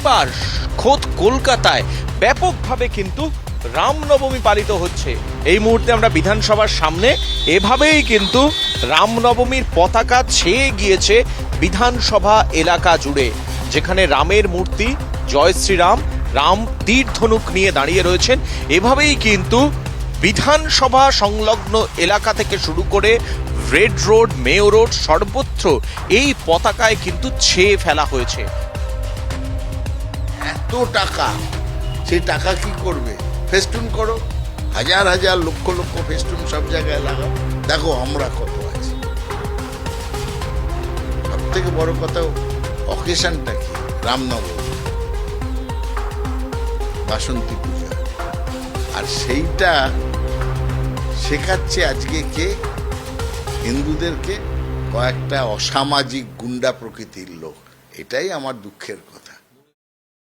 এবার খোদ কলকাতায় ব্যাপকভাবে কিন্তু রামনবমী পালিত হচ্ছে। এই মুহূর্তে আমরা বিধানসভার সামনে, এভাবেই কিন্তু রামনবমীর পতাকা ছেয়ে গিয়েছে বিধানসভা এলাকা জুড়ে, যেখানে রামের মূর্তি, জয় শ্রীরাম, রাম তীর ধনুক নিয়ে দাঁড়িয়ে রয়েছেন। এভাবেই কিন্তু বিধানসভা সংলগ্ন এলাকা থেকে শুরু করে রেড রোড, মেয়ো রোড সর্বত্র এই পতাকায় কিন্তু ছেয়ে ফেলা হয়েছে। এত টাকা? সেই টাকা কি করবে? ফেস্টুন করো। হাজার হাজার, লক্ষ লক্ষ ফেস্টুন সব জায়গায় লাগাও। দেখো আমরা কত আছি। সব থেকে বড় কথা অকেশনটা কি? রামনগর। বাসন্তী পূজা। আর সেইটা শেখাচ্ছে আজকে কে? হিন্দুদেরকে কয়েকটা অসামাজিক গুন্ডা প্রকৃতির লোক। এটাই আমার দুঃখের কথা।